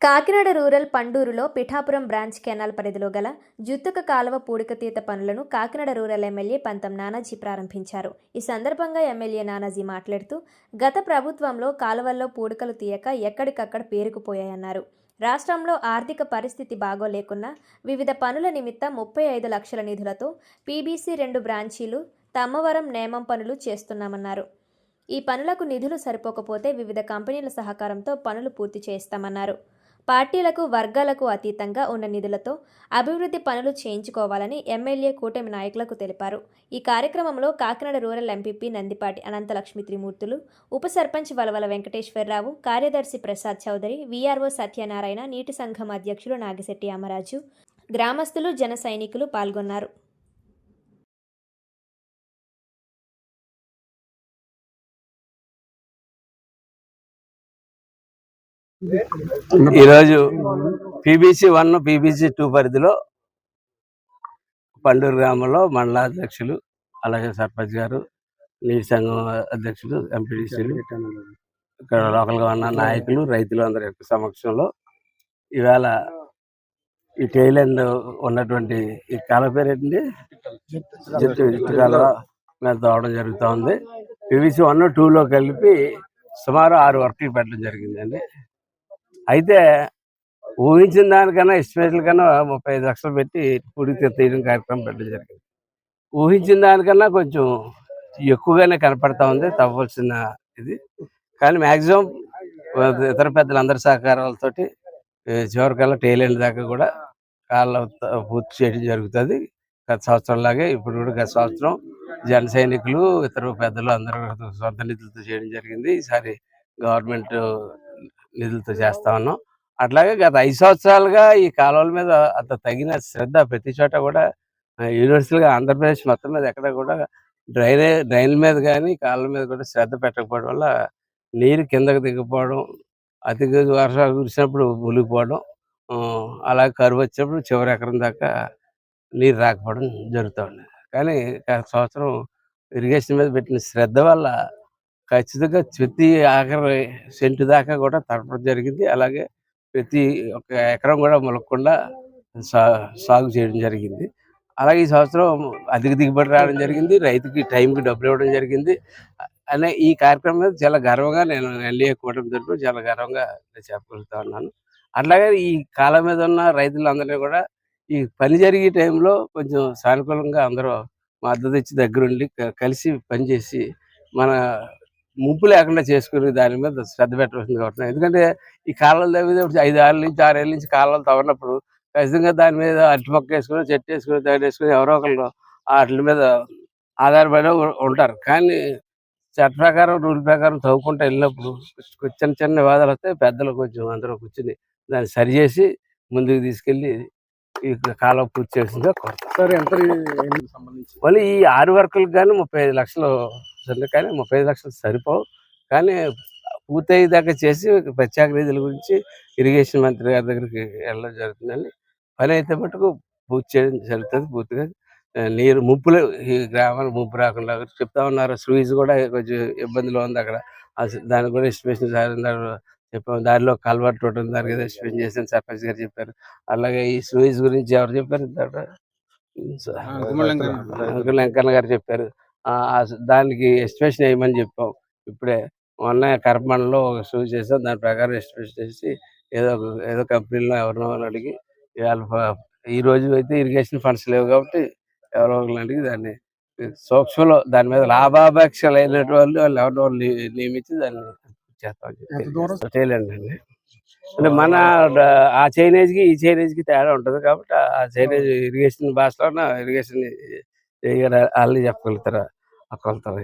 Kakinada rural పండూరులో Pithapuram branch canal పరిధిలో గల జుత్తుక కాలువ పూడికతీత పనులను కాకినాడ రూరల్ ఎమ్మెల్యే పంతం నానాజీ ప్రారంభించారు. ఈ సందర్భంగా ఎమ్మెల్యే నానాజీ మాట్లాడుతూ గత ప్రభుత్వంలో కాలువల్లో పూడికలు తీయక ఎక్కడికక్కడ పేరుకుపోయాయన్నారు. రాష్ట్రంలో ఆర్థిక పరిస్థితి బాగోలేకున్నా వివిధ పనుల నిమిత్తం ముప్పై ఐదు లక్షల నిధులతో పీబీసీ రెండు బ్రాంచీలు తమ్మవరం నేమం పనులు చేస్తున్నామన్నారు. ఈ పనులకు నిధులు సరిపోకపోతే వివిధ కంపెనీల సహకారంతో పనులు పూర్తి చేస్తామన్నారు పార్టీలకు వర్గాలకు అతీతంగా ఉన్న నిధులతో అభివృద్ధి పనులు చేయించుకోవాలని ఎమ్మెల్యే కూటమి నాయకులకు తెలిపారు. ఈ కార్యక్రమంలో కాకినాడ రూరల్ ఎంపీపీ నందిపాటి అనంతలక్ష్మి త్రిమూర్తులు ఉప సర్పంచ్ వలవల వెంకటేశ్వరరావు కార్యదర్శి ప్రసాద్ చౌదరి వీఆర్ఓ సత్యనారాయణ నీటి సంఘం అధ్యక్షులు నాగిశెట్టి అమరాజు గ్రామస్తులు జన సైనికులు పాల్గొన్నారు. ఈరోజు పీబీసీ వన్ పీబీసీ టూ పరిధిలో పండూరు గ్రామంలో మండలాధ్యక్షులు అలాగే సర్పంచ్ గారు నీటి సంఘం అధ్యక్షులు ఎంపీడీసీలు ఇక్కడ లోకల్గా ఉన్న నాయకులు రైతులు అందరి యొక్క సమక్షంలో ఇవాళ ఈ టైల్ ఎండ్ ఉన్నటువంటి ఈ కాల పేరు ఏంటండి? జట్టు జట్టు కాలువ మీద తోవడం జరుగుతూ ఉంది పీవీసీ వన్ టూలో కలిపి సుమారు ఆరు వర్క్లు పెట్టడం జరిగిందండి. అయితే ఊహించిన దానికన్నా ఎస్టిమేట్ల కన్నా ముప్పై ఐదు లక్షలు పెట్టి పుడికి తీయడం కార్యక్రమం పెట్టడం జరిగింది. ఊహించిన దానికన్నా కొంచెం ఎక్కువగానే కనపడతా ఉంది తవ్వాల్సిన ఇది. కానీ మ్యాక్సిమం ఇతర పెద్దలందరి సహకారాలతోటి ఏ, చివరికల్లా టైల్ దాకా కూడా కాళ్ళ పూర్తి చేయడం జరుగుతుంది. గత సంవత్సరం లాగే ఇప్పుడు కూడా గత సంవత్సరం జన సైనికులు ఇతర పెద్దలు అందరూ సొంత నిధులతో చేయడం జరిగింది. ఈసారి గవర్నమెంట్ నిధులతో చేస్తా ఉన్నాం. అట్లాగే గత ఐదు సంవత్సరాలుగా ఈ కాలువల మీద అంత తగిన శ్రద్ధ ప్రతి చోట కూడా యూనివర్సల్గా ఆంధ్రప్రదేశ్ మొత్తం మీద ఎక్కడ కూడా డ్రైనే డ్రైన్ మీద కానీ కాలువ మీద కూడా శ్రద్ధ పెట్టకపోవడం వల్ల నీరు కిందకి దిగిపోవడం అతిగా వర్షాలు కురిసినప్పుడు మునిగిపోవడం అలాగే కరువు వచ్చినప్పుడు చివరి ఎకరం దాకా నీరు రాకపోవడం జరుగుతుంది కానీ గత సంవత్సరం ఇరిగేషన్ మీద పెట్టిన శ్రద్ధ వల్ల ఖచ్చితంగా ప్రతి ఆఖరి సెంటు దాకా కూడా తడపడం జరిగింది. అలాగే ప్రతి ఒక ఎకరం కూడా మొలకకుండా సా సాగు చేయడం జరిగింది. అలాగే ఈ సంవత్సరం అధిక దిగుబడి రావడం జరిగింది. రైతుకి టైంకి డబ్బులు ఇవ్వడం జరిగింది. అనే ఈ కార్యక్రమం మీద చాలా గర్వంగా నేను ఎల్ఏ కూటమి తరఫున చాలా గర్వంగా చెప్పగలుగుతా ఉన్నాను. అట్లాగే ఈ కాలం మీద ఉన్న రైతులందరినీ కూడా ఈ పని జరిగే టైంలో కొంచెం సానుకూలంగా అందరూ మద్దతు ఇచ్చి దగ్గరుండి కలిసి పనిచేసి మన ముప్పు లేకుండా చేసుకునే దాని మీద శ్రద్ధ పెట్టవలసింది కాబట్టి. ఎందుకంటే ఈ కాలాలు తవ్వితే ఐదు ఆరు నుంచి ఆరేళ్ళ నుంచి కాలాలు తవ్వనప్పుడు ఖచ్చితంగా దాని మీద అరటి మొక్క వేసుకుని చెట్టు వేసుకుని తయారు వేసుకుని ఎవరో ఒకళ్ళు వాటి మీద ఆధారపడి ఉంటారు. కానీ చట్ట ప్రకారం రూల్ ప్రకారం తవ్వుకుంటూ వెళ్ళినప్పుడు చిన్న చిన్న వివాదాలు వస్తే పెద్దలు కొంచెం అందరూ కూర్చుని దాన్ని సరిచేసి ముందుకు తీసుకెళ్ళి ఈ కాలం పూర్తి సార్ ఎంత ఎన్ని సంబంధించి? మళ్ళీ ఈ ఆరు వర్కులకు కానీ ముప్పై ఐదు లక్షలు వస్తుంది కానీ ముప్పై ఐదు లక్షలు సరిపోవు. కానీ పూర్తయ్యేదాకా చేసి ప్రత్యేక నిధుల గురించి ఇరిగేషన్ మంత్రి గారి దగ్గరికి వెళ్ళడం జరుగుతుందండి. పని అయితే మటుకు పూర్తి చేయడం జరుగుతుంది పూర్తిగా. నీరు ముప్పులు ఈ గ్రామాలు ముప్పు రాకుండా చెప్తా ఉన్నారు. స్వీజ్ కూడా కొంచెం ఇబ్బందిలో ఉంది అక్కడ. దానికి కూడా ఎస్టిమేషన్ సార్ ఉన్నారు. చెప్పాము. దారిలో కల్వర్ట్ రోడ్ ఉంది దానికి ఎస్టిమేషన్ చేసిన సర్పంచ్ గారు చెప్పారు. అలాగే ఈ స్వీజ్ గురించి ఎవరు చెప్పారు. అంకుల్ వెంకన్న గారు చెప్పారు. దానికి ఎస్టిమేషన్ వేయమని చెప్పాం. ఇప్పుడే మొన్న కరపమండలో ఒక షూ చేసాం దాని ప్రకారం ఎస్టిమేషన్ చేసి ఏదో ఒక- ఏదో కంపెనీలో ఎవరినో అడిగి ఇవాళ ఈ రోజు అయితే ఇరిగేషన్ ఫండ్స్ లేవు కాబట్టి ఎవరో ఒకరిని అడిగి దాన్ని సూక్ష్మలో దాని మీద లాభాపేక్ష లేనటువంటి వాళ్ళు వాళ్ళు ఎవరినో నియమించి దాన్ని చేస్తాం అండి అంటే మన ఆ చైనేజ్కి ఈ చైనేజ్కి తేడా ఉంటది కాబట్టి ఆ చైనేజ్ ఇరిగేషన్ భాషలో ఇరిగేషన్ వాళ్ళని చెప్పగలుగుతారా? ఆ కొలతలు